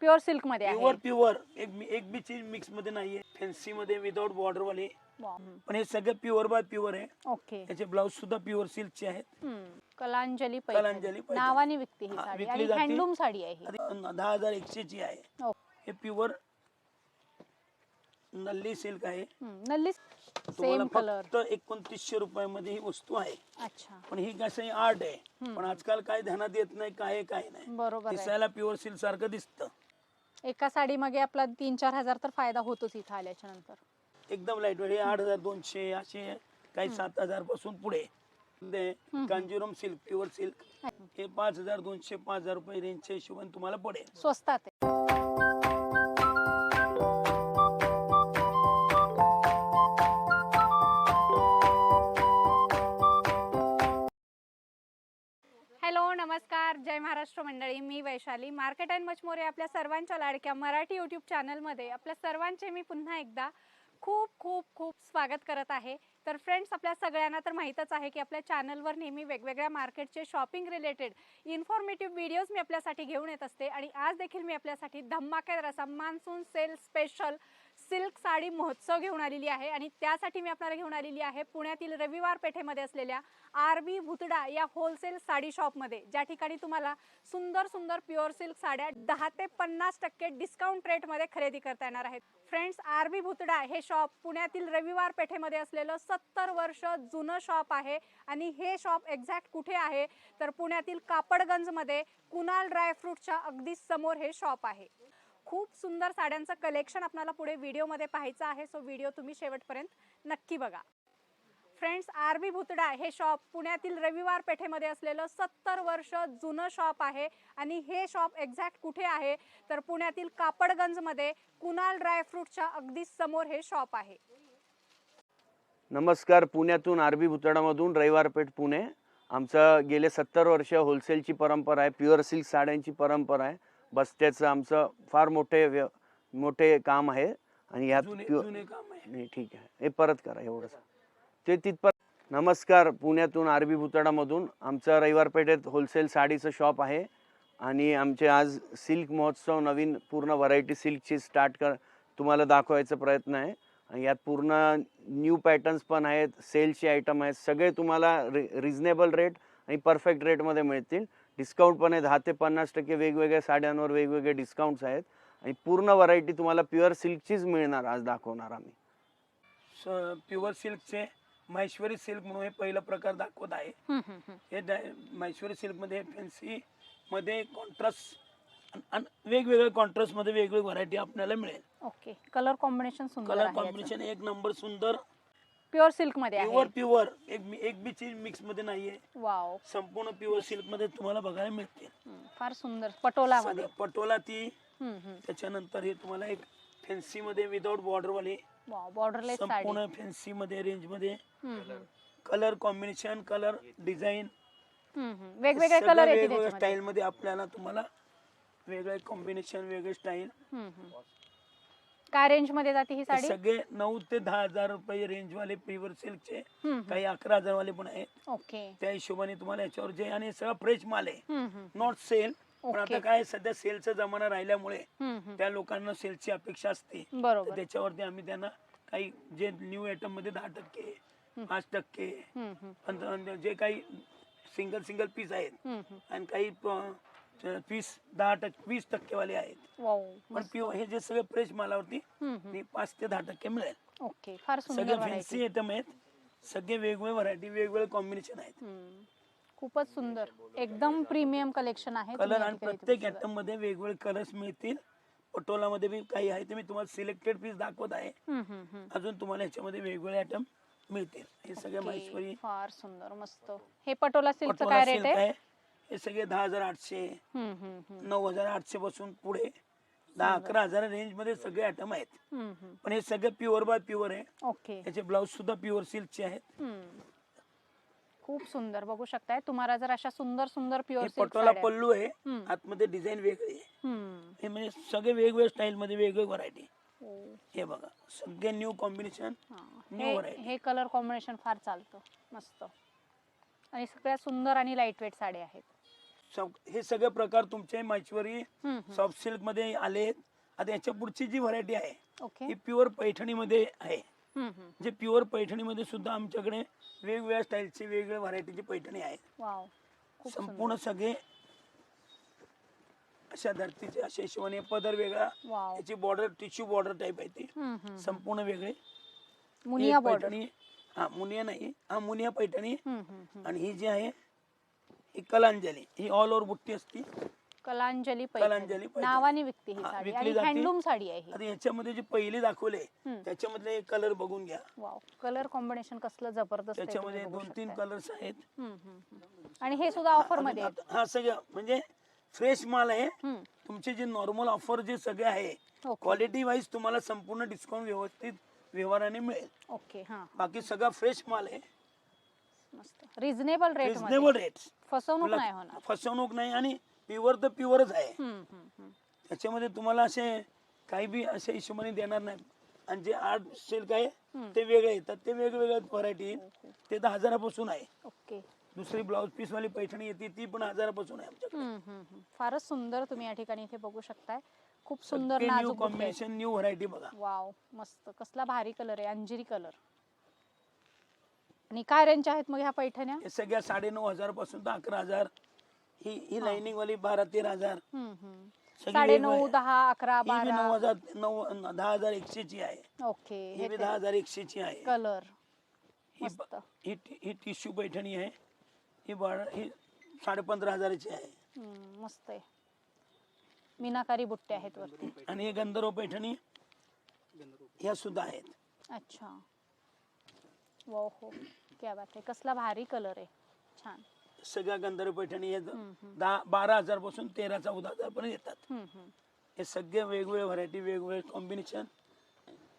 Pure सिल्कमध्ये आहे. Pure pure. एक एक बी चीज मिक्समध्ये नाहीये. फॅन्सी मध्ये विदाउट बॉर्डर वाले. पण हे सगळे प्युअर बाय प्युअर आहे. ओके. याचे ब्लाऊज सुद्धा प्युअर सिल्कचे आहेत. हम्म. कलांजली कलांजली पैठणी. नावाने विकते ही हा, साडी. विकली आणि जाते. हँडलूम साडी आहे ही. आधी दहा हजार एकशे ची आहे. ओ. हे प्युअर नल्ली सिल्क आहे. हम्म. नल्ली तुम्हाला सेम कलर फक्त एकोणतीसशे रुपयामध्ये ही वस्तू आहे. अच्छा. पण ही कसं आर्ट आहे. हम्म. पण आजकाल काय ध्यानात येत नाही काय आहे, काय नाही. बरोबर आहे. दिसायला प्युअर सिल्क सारखं दिसतं. एका साडी मागे आपला तीन चार हजार तर फायदा होतोच इथं आल्याच्यानंतर. एकदम लाइट वेट हे आठ हजार दोनशे असे काही सात हजारपासून पुढे. ते कांजीवरम सिल्क प्युअर सिल्क हे पाच हजार दोनशे पाच हजार रुपये रेंजच्या हिशोबाने तुम्हाला पडेल. स्वस्तात आहे. महाराष्ट्र मंडळी मी Vaishali. Market and much more आपल्या सर्वांच्या लाडक्या मराठी यूट्यूब चॅनलमध्ये आपल्या सर्वांचे मी पुन्हा एकदा खूप खूप खूप स्वागत करत आहे. तर फ्रेंड्स आपल्या सगळ्यांना तर माहीतच आहे की आपल्या चॅनलवर नेहमी वेगवेगळ्या मार्केटचे शॉपिंग रिलेटेड इन्फॉर्मेटिव्ह व्हिडिओज मी आपल्यासाठी घेऊन येत असते. आणि आज देखील मी आपल्यासाठी धम्माकेदार असा monsoon sale special silk sari महोत्सव घेऊन आलेली आहे आणि त्यासाठी मी आपल्याला घेऊन आलेली आहे पुण्यातील रविवार पेठेमध्ये असलेल्या आर बी भुतडा या होलसेल साडी शॉपमध्ये ज्या ठिकाणी तुम्हाला सुंदर सुंदर प्युअर सिल्क साड्या दहा ते पन्नास टक्के डिस्काउंट रेटमध्ये खरेदी करता येणार आहेत. फ्रेंड्स आर बी भुतडा हे शॉप पुण्यातील रविवार पेठेमध्ये असलेलं सत्तर वर्ष जुनं शॉप आहे आणि हे शॉप एक्झॅक्ट कुठे आहे? तर पुण्यातील कापडगंजमध्ये कुणाल ड्रायफ्रूटच्या अगदी समोर हे शॉप आहे. खूप सुंदर साड्यांचं कलेक्शन आपल्याला पुढे व्हिडिओमध्ये पाहायचं आहे. सो व्हिडिओ तुम्ही शेवटपर्यंत नक्की बघा. फ्रेंड्स आर बी भुतडा हे शॉप पुण्यातील रविवार पेठेमध्ये असलेलं सत्तर वर्ष जुनं शॉप आहे. आणि हे शॉप एक्झॅक्ट कुठे आहे? तर पुण्यातील कापडगंजमध्ये कुणाल ड्रायफ्रूटच्या अगदी समोर हे शॉप आहे. नमस्कार. पुण्यातून आरबी भुतडामधून रविवारपेठ पुणे. आमचं गेले सत्तर वर्ष होलसेलची परंपरा आहे. प्युअर सिल्क साड्यांची परंपरा आहे. बस्त्याचं आमचं फार मोठे व्य मोठे काम आहे. आणि यात जुने प्युअर जुने काम आहे. नाही ठीक आहे. हे परत करा एवढंच. ते तिथपर नमस्कार पुण्यातून आरबी भुतडामधून. आमचं रविवार पेठेत होलसेल साडीचं शॉप आहे. आणि आमचे आज सिल्क महोत्सव नवीन पूर्ण व्हरायटी सिल्कची स्टार्ट कर तुम्हाला दाखवायचा प्रयत्न आहे. आणि यात पूर्ण न्यू पॅटर्न्स पण आहेत. सेलचे आयटम आहेत. सगळे तुम्हाला रि रिजनेबल रेट आणि परफेक्ट रेटमध्ये मिळतील. डिस्काउंट पण आहे. दहा ते पन्नास टक्के वेगवेगळ्या साड्यांवर वेगवेगळे डिस्काउंट्स आहेत. आणि पूर्ण व्हरायटी तुम्हाला प्युअर सिल्कचीच मिळणार आज दाखवणार आम्ही. प्युअर सिल्कचे महेश्वरी सिल्क म्हणून हे पहिला प्रकार दाखवत आहे. हे महेश्वरी सिल्कमध्ये फॅन्सी मध्ये कॉन्ट्रास्ट वेगवेगळ्या कॉन्ट्रास्टमध्ये वेगवेगळी व्हरायटी आपल्याला मिळेल. ओके कलर कॉम्बिनेशन सुंदर कलर कॉम्बिनेशन एक नंबर सुंदर प्युअर सिल्कमध्ये प्युअर आहे प्युअर. एक मी- एक बी चीज मिक्समध्ये नाहीये. वाव. संपूर्ण प्युअर सिल्कमध्ये तुम्हाला बघायला मिळते. हम्म, फार सुंदर. पटोला मध्ये सगळं पटोला ती त्याच्यानंतर हे तुम्हाला एक फॅन्सी मध्ये विदाउट बॉर्डर वाले वाव बॉर्डरलेस साडी. संपूर्ण फॅन्सी मध्ये रेंजमध्ये हम्म, हम्म. कलर कॉम्बिनेशन कलर डिझाईन हम्म, हम्म. वेगवेगळे कलर वेगवेगळ्या त्याच्यामध्ये. स्टाईल मध्ये आपल्याला तुम्हाला वेगळे कॉम्बिनेशन वेगळे स्टाईल हम्म, हम्म. काय रेंजमध्ये जाते ही साडी सगळे नऊ ते दहा हजार रुपये रेंज वाले प्युअर सिल्कचे हम्म, हम्म. काही अकरा हजार वाले पण आहेत ओके त्या हिशोबाने तुम्हाला याच्यावर जे आणि सगळं फ्रेश माल आहे हम्म, हम्म. नॉट सेल पण ओके. आता काय सध्या सेलचा जमाना राहिल्यामुळे हम्म, हम्म. त्या लोकांना सेलची अपेक्षा असते तर बरोबर त्याच्यावरती आम्ही त्यांना काही जे न्यू आयटममध्ये दहा टक्के पाच टक्के हम्म, हम्म. पंधरा जे काही सिंगल सिंगल पीस आहेत हम्म, हम्म. आणि काही पीस दहा टक्के वीस टक्केवाले आहेत. वाव पण मस्त. पिओ हे जे सगळे फ्रेश मालावरती हम्म, हम्म. ते पाच ते दहा टक्के मिळेल. ओके फार सगळे सुंदर फॅन्सी. आयटम आहेत. सगळे वेगवेगळे व्हरायटी वेगवेगळे कॉम्बिनेशन आहेत. हम्म. खूपच सुंदर. एकदम प्रीमियम कलेक्शन आहे तुम्ही कलर या आणि ठिकाणी प्रत्येक तुम्ही आयटममध्ये वेगवेगळे कलर्स मिळतील. पटोला मध्ये बी काही आहे ते मी तुम्हाला सिलेक्टेड पीस दाखवत आहे. हम्म, हम्म, हम्म. अजून तुम्हाला याच्यामध्ये वेगवेगळे आयटम मिळतील. हे सगळे ओके, महेश्वरी फार सुंदर मस्त. हे पटोला सिल्कचं पटोला काय रेट आहे? आहे. हे सगळे दहा हजार आठशे. नऊ हजार आठशे पासून पुढे दहा अकरा हजार रेंजमध्ये सगळे आयटम आहेत. पण हे सगळे प्युअर बाय प्युअर आहे ओके याचे ब्लाऊज सुद्धा प्युअर सिल्कचे आहेत. खूप सुंदर बघू शकताय तुम्हाला जर अशा सुंदर सुंदर हे प्युअर पटोला पल्लू आहे. आतमध्ये डिझाईन वेगळी आहे. हे म्हणजे सगळे वेगवेगळ्या स्टाईल मध्ये वेगवेगळी व्हरायटी ओ, हे बघा सगळे न्यू कॉम्बिनेशन हा. हे. हे कलर कॉम्बिनेशन फार चालतं मस्त आणि सगळ्या सुंदर आणि लाइट वेट साड्या आहेत सग- हे सगळे प्रकार तुमचे हम्म. सॉफ्ट सिल्कमध्ये आले. आहेत आता याच्या पुढची जी व्हरायटी आहे ओके ही प्युअर पैठणीमध्ये आहे. हम्म, हम्म. जे प्युअर पैठणीमध्ये सुद्धा आमच्याकडे वेगवेगळ्या स्टाईलची वेगवेगळ्या व्हरायटीची पैठणी आहे वाव खूप संपूर्ण सगळे अशा धर्तीचे अशा हिशोबाने पदर वेगळा. वाव याची बॉर्डर टिश्यू बॉर्डर टाईप आहे ती. हम्म, हम्म. संपूर्ण वेगळे. मुनिया बॉर्डर पैठणी हा मुनिया नाही. हा मुनिया पैठणी. हम्म, हम्म, हम्म. आणि ही जी आहे ही कलांजली ही ऑल ओव्हर बुट्टी असती कलांजली कलांजली पैठणी. नावाने विकते ही हा, साडी विकली आणि जाते. हँडलूम साडी आहे ही आता याच्यामध्ये जे पहिले दाखवले हम्म. त्याच्यामधले कलर बघून घ्या वाव कलर कॉम्बिनेशन कसलं जबरदस्त आहे त्याच्यामध्ये तुम्ही बघू दोन तीन शकताय. कलर्स आहेत हम्म, हम्म, हम्म. आणि हे सुद्धा ऑफरमध्ये. आता- हा सगळं म्हणजे फ्रेश माल आहे हम्म. तुमचे जे नॉर्मल ऑफर जे सगळे आहे ओके क्वालिटी वाईज तुम्हाला संपूर्ण डिस्काउंट व्यवस्थित व्यवहाराने मिळेल ओके हा बाकी सगळा फ्रेश माल आहे मस्त. रिझनेबल रेट रिझनेबल रेट फसवणूक नाही होणार. फसवणूक नाही आणि प्युअर तर प्युअरच आहे. त्याच्यामध्ये तुम्हाला असे काही बी अशा हिशोबाने देणार नाही. आणि जे आर्ट सिल्क आहे हम्म. ते वेगळे येतात ते वेगवेगळ्या व्हरायटी ते तर हजारापासून आहे. ओके दुसरी ब्लाऊज पीस वाली पैठणी येते ती पण हजारापासून आहे आमच्याकडे. फारच सुंदर तुम्ही या ठिकाणी इथे बघू शकताय. खूप सुंदर न्यू नाजूक. कॉम्बिनेशन न्यू व्हरायटी बघा. वाव मस्त. कसला भारी कलर आहे. अंजिरी कलर आणि काय रेंज आहेत मग ह्या पैठण्या? हे सगळ्या साडे नऊ हजारपासून तर अकरा हजार. ही ही लाइनिंग वाली बारा तेरा हजार. हम्म, हम्म. सगळी साडे नऊ. दहा अकरा ही बी बारा. नऊ हजार नऊ दहा हजार एकशे ची आहे. ओके ही बी दहा हजार एकशे ची आहे. कलर. ही मस्त. ब- ही टी- ही टिश्यू पैठणी आहे. ही बारा ही साडे पंधरा हजाराची आहे. हम्म, मस्त आहे. मीनाकारी बुट्टे आहेत वरती. आणि हे गंधर्व पैठणी ह्या सुद्धा आहेत. अच्छा. वो हो. क्या बात आहे कसला भारी कलर आहे. छान. सगळ्या गंधर्व पैठणी हे. दहा बारा हजारपासून तेरा चौदा हजार पर्यंत येतात. हम्म, हम्म. हे सगळे वेगवेगळे व्हरायटी वेगवेगळे कॉम्बिनेशन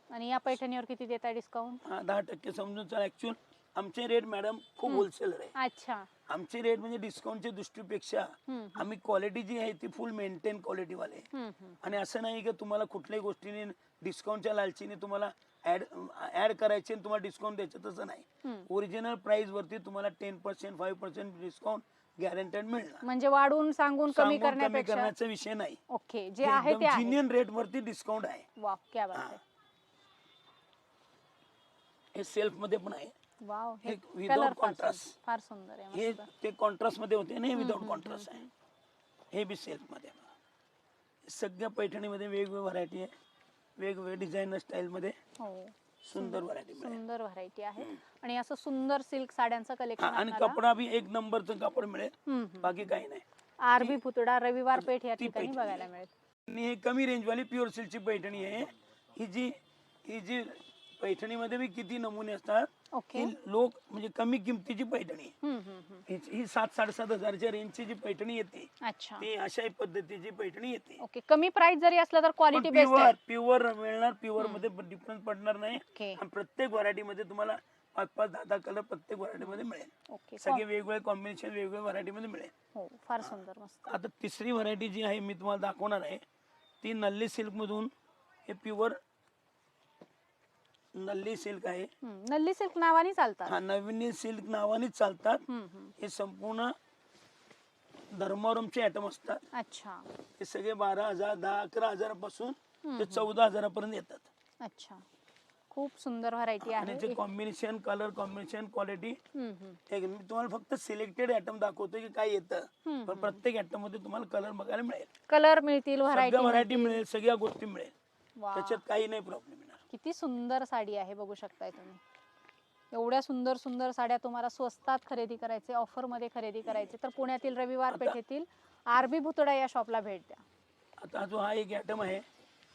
आणि या पैठणीवर किती देताय डिस्काउंट दहा टक्के समजून चला. ऍक्च्युअल आमचे रेट मॅडम खूप होलसेलर आहे. अच्छा. आमचे रेट म्हणजे डिस्काउंटच्या दृष्टीपेक्षा हम्म, आम्ही क्वालिटी जी आहे ती फुल मेंटेन क्वालिटी वाले आहे. हम्म, हम्म. आणि असं नाही की तुम्हाला कुठल्याही गोष्टीने डिस्काउंटच्या लालचीने तुम्हाला ऍड ऍड करायचे आणि तुम्हाला डिस्काउंट द्यायचं तसं नाही. ओरिजिनल प्राइस वरती तुम्हाला ten percent five percent discount guaranteed मिळणार. म्हणजे वाढून सांगून कमी सांगून कमी करण्यापेक्षा. करण्याचा विषय नाही. ओके जे आहे ते आहे. जिनियन रेट वरती डिस्काउंट आहे. वाव क्या बात आहे. हे सेल्फमध्ये पण आहे. वाव हे हे without कलर फार contrast. सुंदर- फार सुंदर आहे हे मस्त. ते कॉन्ट्रास्टमध्ये होते ना विदाउट कॉन्ट्रास्ट आहे. हे बी सेल्फमध्ये. आहे. सगळ्या पैठणीमध्ये वेगवेगळी व्हरायटी आहे. वेगवेगळे डिझायनर स्टाईल मध्ये हो. सुंदर व्हरायटी मिळेल. सुंदर व्हरायटी आहे. आणि असं सुंदर सिल्क साड्यांचं हा, कलेक्शन आणि कपडा बी एक नंबरचं कापड मिळेल. बाकी काही नाही. आरबी पुतळा रविवार पेठ या ती ठिकाणी पैठणी बघायला आहे. मिळेल. आणि हे कमी रेंज वाली प्युअर सिल्कची पैठणी आहे. ही जी ही जी पैठणीमध्ये बी किती नमुने असतात ओके. ही लोक म्हणजे कमी किमतीची पैठणी आहे. हम्म, हम्म, हम्म. ही- ही सात साडेसात हजारच्या रेंजची जी पैठणी येते अच्छा. ती अशा पद्धतीची पैठणी येते. ओके कमी प्राइस जरी असलं तर क्वालिटी बेस्ट प्युअर आहे. प्युअर मिळणार प्युअरमध्ये डिफरन्स पडणार नाही. ओके. आणि प्रत्येक व्हरायटी मध्ये तुम्हाला पाच पाच दहा दहा कलर प्रत्येक व्हरायटी मध्ये मिळेल. ओके सगळे वेगवेगळे कॉम्बिनेशन वेगवेगळ्या व्हरायटी मध्ये मिळेल. हो फार सुंदर मस्त. आता तिसरी व्हरायटी जी आहे मी तुम्हाला दाखवणार आहे ती नल्ली सिल्क मधून हे प्युअर नल्ली सिल्क आहे. हम्म, नल्ली सिल्क नावाने चालतात. हा नवीन सिल्क नावानेच चालतात. हम्म, हम्म. हे संपूर्ण धर्मावरमचे आयटम असतात. अच्छा. हे सगळे बारा हजार दहा अकरा हजारापासून हम्म, ते चौदा हजारापर्यंत येतात. अच्छा. खूप सुंदर व्हरायटी आणि आहे. जे कॉम्बिनेशन कलर कॉम्बिनेशन क्वालिटी हम्म, हम्म. मी तुम्हाला फक्त सिलेक्टेड आयटम दाखवतो की काय येतं. हम्म, पण प्रत्येक आयटममध्ये तुम्हाला कलर बघायला मिळेल. कलर मिळतील सगळ्या व्हरायटी व्हरायटी मिळेल सगळ्या गोष्टी मिळेल. वा. त्याच्यात काही नाही प्रॉब्लेम किती सुंदर साडी आहे बघू शकताय तुम्ही. एवढ्या सुंदर सुंदर साड्या तुम्हाला स्वस्तात खरेदी करायचे ऑफरमध्ये खरेदी करायचे तर पुण्यातील रविवार पेठेतील आरबी भुतडा या शॉपला भेट द्या. आता जो हा एक आयटम आहे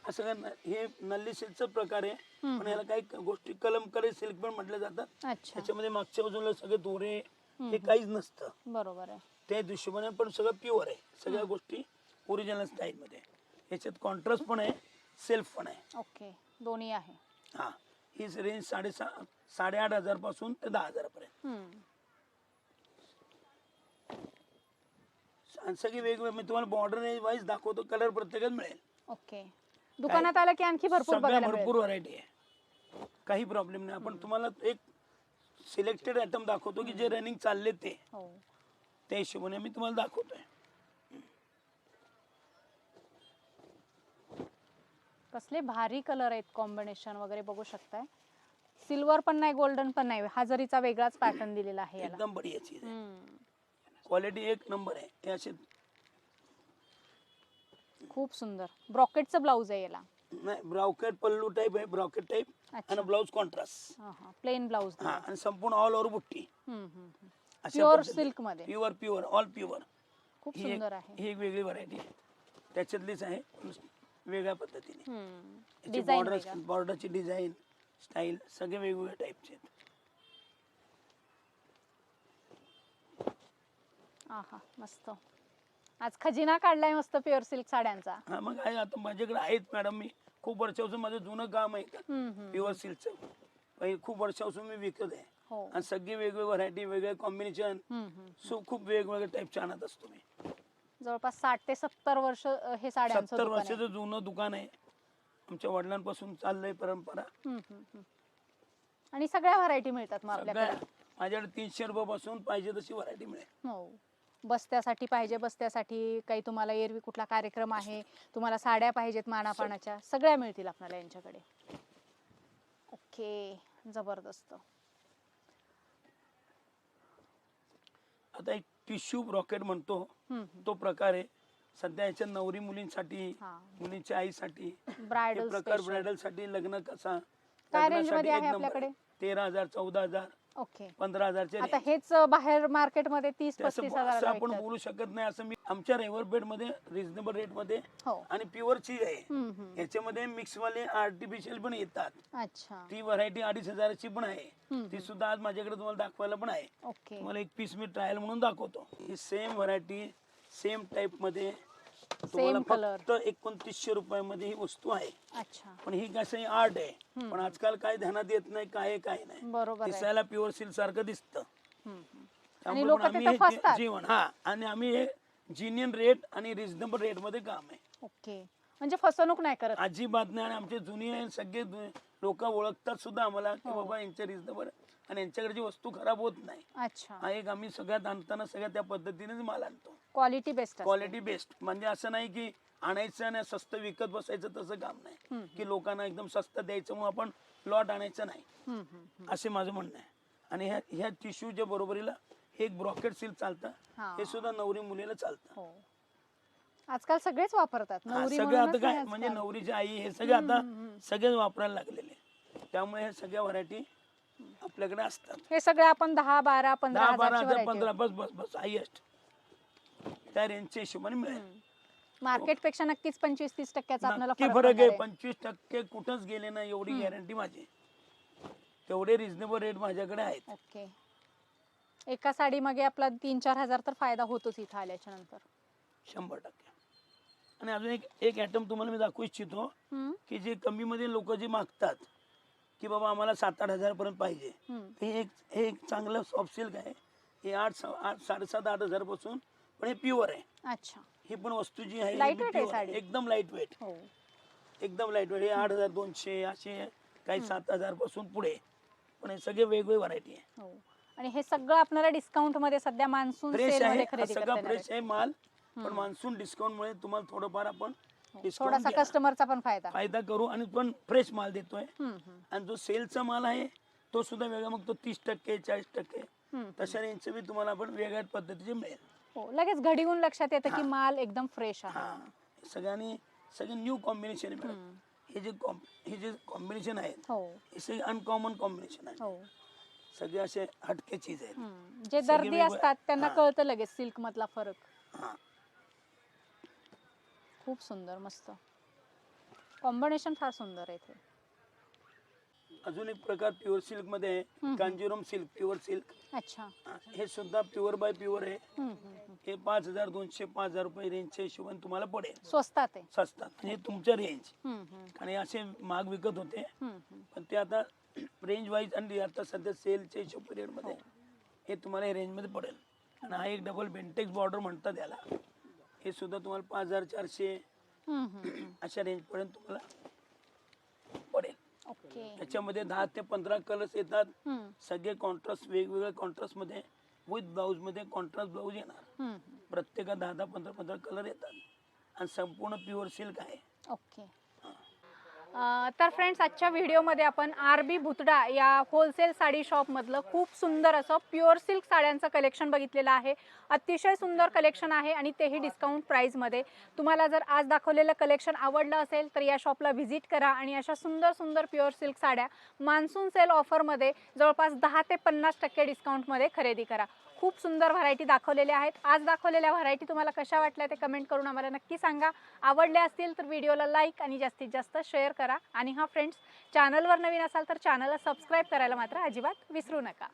हा सगळा हे नल्ली सिल्कचा प्रकार आहे. पण याला काही गोष्टी कलमकडे सिल्क पण म्हटलं जातात. अच्छा. त्याच्यामध्ये मागच्या बाजूला सगळे दोरे हे काहीच नसतं. बरोबर आहे. त्या दृष्टीने पण सगळं प्युअर आहे सगळ्या गोष्टी ओरिजिनल स्टाईल मध्ये. याच्यात कॉन्ट्रास्ट पण आहे सेल्फ पण आहे. ओके. दोन्ही आहे. हा ही रेंज साडेसहा साडेआठ हजारपासून ते दहा हजारापर्यंत हम्म. आणि सगळी वेगवेगळे मी तुम्हाला बॉर्डर वाईज दाखवतो कलर प्रत्येकात मिळेल. ओके. दुकानात आलं की आणखी भरपूर सगळ्या बघायला भरपूर मिळेल. व्हरायटी आहे. काही प्रॉब्लेम नाही. आपण तुम्हाला एक सिलेक्टेड आयटम दाखवतो की जे रनिंग चालले ते. हो. त्या हिशोबाने मी तुम्हाला दाखवतोय. कसले भारी कलर आहेत कॉम्बिनेशन वगैरे बघू शकताय. सिल्वर पण नाही गोल्डन पण नाही. हा जरीचा वेगळाच पॅटर्न दिलेला आहे याला. एकदम बढिया चीज आहे. हम्म. क्वालिटी एक नंबर आहे. हे खूप सुंदर. ब्रॉकेटचं ब्लाऊज आहे याला. नाही ब्राउकेट पल्लू टाईप आहे ब्राउकेट टाईप अच्छा. आणि ब्लाऊज कॉन्ट्रास्ट प्लेन ब्लाऊज हा आणि संपूर्ण ऑल ओव्हर बुट्टी. प्युअर. सिल्कमध्ये. प्युअर प्युअर ऑल प्युअर खूप ही एक सुंदर आहे. ही एक वेगळी व्हरायटी त्याच्यातलीच आहे. वेगळ्या पद्धतीने. डिझाईन बॉर्डर बॉर्डरची डिझाईन स्टाईल सगळे वेगवेगळ्या टाईपचे आहेत. आहा मस्त. आज खजिना काढलाय मस्त प्युअर सिल्क साड्यांचा. हा मग आहे आता माझ्याकडे आहेत मॅडम मी खूप वर्षापासून माझं जुनं काम आहे हम्म, हम्म. प्युअर सिल्कचं पहिले खूप वर्षापासून मी विकत आहे. हो. आणि सगळी वेगवेगळी व्हरायटी वेगळे कॉम्बिनेशन हम्म, हम्म. सो खूप वेगवेगळे टाईपचे आणत असतो मी. जवळपास साठ ते सत्तर वर्ष अ, हे साड्यांचं सत्तर दुकान आहे. वर्षाचं जुनं दुकान आहे. आमच्या वडिलांपासून चाललंय परंपरा. हम्म, हम्म, हम्म. आणि सगळ्या व्हरायटी मिळतात मग सगळ्या. आपल्याकडे माझ्याकडे तीनशे रुपयापासून पाहिजे तशी व्हरायटी मिळेल. हो. बस्त्यासाठी पाहिजे बस्त्यासाठी काही तुम्हाला एरवी कुठला कार्यक्रम आहे तुम्हाला साड्या पाहिजेत मानापानाच्या सगळ्या मिळतील आपल्याला यांच्याकडे. ओके जबरदस्त. आता एक टिश्यू ब्रॉकेट म्हणतो. तो प्रकार आहे सध्या याच्या नवरी मुलींसाठी हा मुलींच्या आईसाठी हे ब्रायडल प्रकार ब्रायडलसाठी लग्न कसा काय लग्नासाठी range मध्ये आहे एक नंबर. आपल्याकडे? तेरा हजार चौदा हजार ओके. पंधरा आता range. हेच बाहेर मार्केटमध्ये तीस पस्तीस हजार आपण बोलू शकत नाही. असं मी आमच्या रेवर बेडमध्ये रिझनेबल रेटमध्ये हो. आणि प्युअर चीज आहे. हम्म, हम्म. याच्यामध्ये मिक्स वाले आर्टिफिशियल पण येतात. अच्छा. ती व्हरायटी अडीच हजाराची पण आहे. हम्म, ती सुद्धा आज माझ्याकडे तुम्हाला दाखवायला पण आहे. ओके. तुम्हाला एक पीस मी ट्रायल म्हणून दाखवतो. ही सेम व्हरायटी सेम टाइपमध्ये तुम्हाला color. फक्त एकोणतीसशे रुपयामध्ये ही वस्तू आहे. अच्छा. पण ही कसं आर्ट आहे? पण आजकाल काय ध्यानात येत नाही काय आहे, काय नाही. बरोबर आहे. दिसायला प्युअर सिल्क सारखं दिसतं. हम्म, हम्म. त्यामुळे पण आम्ही तिथं हे जे- फसतात जीवन हा. आणि आम्ही हे जिनियन रेट आणि रिझनेबल रेटमध्ये काम आहे. ओके. म्हणजे फसवणूक नाही करत. अजिबात नाही. आणि आमचे जुनी सगळे लोक ओळखतात सुद्धा आम्हाला की हो. बाबा यांच्या रिझनेबल आणि यांच्याकडची वस्तू खराब होत नाही अच्छा. हा एक आम्ही सगळ्यात आणताना सगळ्या त्या पद्धतीनेच माल आणतो. क्वालिटी बेस्ट क्वालिटी बेस्ट म्हणजे असं नाही की आणायचं आणि स्वस्त विकत बसायचं तसं काम नाही. की लोकांना एकदम स्वस्त द्यायचं मग आपण लॉट आणायचं नाही. असे माझं म्हणणं आहे. आणि ह्या ह्या टिश्यूच्या बरोबरीला हे एक ब्रॉकेट सिल्क चालतं. हा. हे सुद्धा नवरी मुलीला चालतं. हो. आजकाल सगळेच वापरतात. हा, सगळं आता काय? म्हणजे. नवरीची आई हे सगळे आता सगळेच वापरायला लागलेले. त्यामुळे ह्या सगळ्या व्हरायटी आपल्याकडे असतात. हे सगळे आपण दहा बारा पंधरा दहा बारा हजार पंधरा बस बस बस हायेस्ट त्या रेंजच्या हिशोबाने मिळेल. मार्केटपेक्षा नक्कीच पंचवीस तीस टक्क्याचा आपल्याला नक्की फरक पडणार आहे. पंचवीस टक्के कुठंच गेले नाही एवढी गॅरंटी माझी. तेवढे रिझनेबल रेट माझ्याकडे आहेत. ओके. एका साडी मागे आपला तीन चार हजार तर फायदा होतोच इथं आल्याच्यानंतर. शंभर टक्के. आणि अजून एक एक ॲटम तुम्हाला मी दाखवू इच्छितो हम्म, की जे कमी मध्ये लोक जे मागतात की बाबा आम्हाला सात आठ हजार पर्यंत पाहिजे. हे एक हे एक चांगलं सॉफ्ट सिल्क आहे. हे आठ आठ साडेसात आठ हजारपासून पण हे प्युअर आहे. अच्छा. ही पण वस्तू जी आहे. एकदम लाइट वेट हो. एकदम लाइट वेट हे आठ हजार दोनशे असे काही सात हजारपासून पुढे. पण हे सगळे वेगवेगळे व्हरायटी आहे. हो. आणि हे सगळं आपल्याला डिस्काउंटमध्ये सध्या मान्सून फ्रेश आहे. सगळा फ्रेश आहे. माल. पण मान्सून डिस्काउंट मुळे तुम्हाला थोडंफार आपण आहे. डिस्काउंट थोडासा कस्टमरचा पण फायदा. फायदा करू आणि पण फ्रेश माल देतोय. हम्म, हम्म, आणि जो सेलचा माल आहे तो सुद्धा वेगळा. मग तो तीस टक्के चाळीस टक्के. हम्म. तशा रेंजचे बी तुम्हाला आपण वेगळ्या पद्धतीचे मिळेल. हो लगेच घडीहून लक्षात येतं की माल एकदम फ्रेश आहे. हा. सगळ्यांनी सगळे न्यू कॉम्बिनेशन आहे मॅडम. हे जे हे जे कॉम्बिनेशन आहेत हो. हे सगळे अनकॉमन कॉम्बिनेशन आहे हो. सगळे असे हटके चीज आहेत. हम्म. जे सगळे दर्दी वेगवेगळे- असतात त्यांना हा. कळतं लगेच सिल्क मधला फरक. हा. खूप सुंदर मस्त. कॉम्बिनेशन फार सुंदर आहे इथे अजून एक प्रकार प्युअर सिल्कमध्ये आहे. कांजीवरम सिल्क प्युअर सिल्क अच्छा. हे सुद्धा प्युअर बाय प्युअर आहे. हे पाच हजार दोनशे पाच हजार रुपये रेंजच्या हिशोबाने तुम्हाला पडेल. स्वस्तात आहे. स्वस्तात. म्हणजे तुमच्या रेंज आणि असे महाग विकत होते. पण ते आता रेंज वाईज आणि आता सध्या सेलच्या हिशोब पिरियडमध्ये हो. हे तुम्हाला रेंजमध्ये पडेल. आणि हा एक डबल बेंटेक्स बॉर्डर म्हणतात याला. हे सुद्धा तुम्हाला पाच हजार चारशे. अशा रेंज पर्यंत तुम्हाला पडेल. त्याच्यामध्ये दहा ते पंधरा कलर्स येतात. सगळे कॉन्ट्रास्ट वेगवेगळ्या कॉन्ट्रास्टमध्ये विथ ब्लाऊजमध्ये कॉन्ट्रास्ट ब्लाऊज येणार. प्रत्येकात दहा दहा पंधरा पंधरा कलर येतात. आणि संपूर्ण प्युअर सिल्क आहे. तर फ्रेंड्स आजच्या व्हिडिओमध्ये आपण आर बी भुतडा या होलसेल साडी शॉपमधलं खूप सुंदर असं प्युअर सिल्क साड्यांचं कलेक्शन बघितलेलं आहे. अतिशय सुंदर कलेक्शन आहे आणि तेही डिस्काउंट प्राईजमध्ये तुम्हाला जर आज दाखवलेलं कलेक्शन आवडलं असेल तर या शॉपला व्हिजिट करा आणि अशा सुंदर सुंदर प्युअर सिल्क साड्या मान्सून सेल ऑफरमध्ये जवळपास दहा ते पन्नास टक्के डिस्काउंटमध्ये खरेदी करा. खूप सुंदर व्हरायटी दाखवलेल्या आहेत. आज दाखवलेल्या व्हरायटी तुम्हाला कशा वाटल्या ते कमेंट करून आम्हाला नक्की सांगा. आवडल्या असतील तर व्हिडिओला लाईक आणि जास्तीत जास्त शेअर करा. आणि हा फ्रेंड्स चॅनलवर नवीन असाल तर चॅनलला सबस्क्राईब करायला मात्र अजिबात विसरू नका.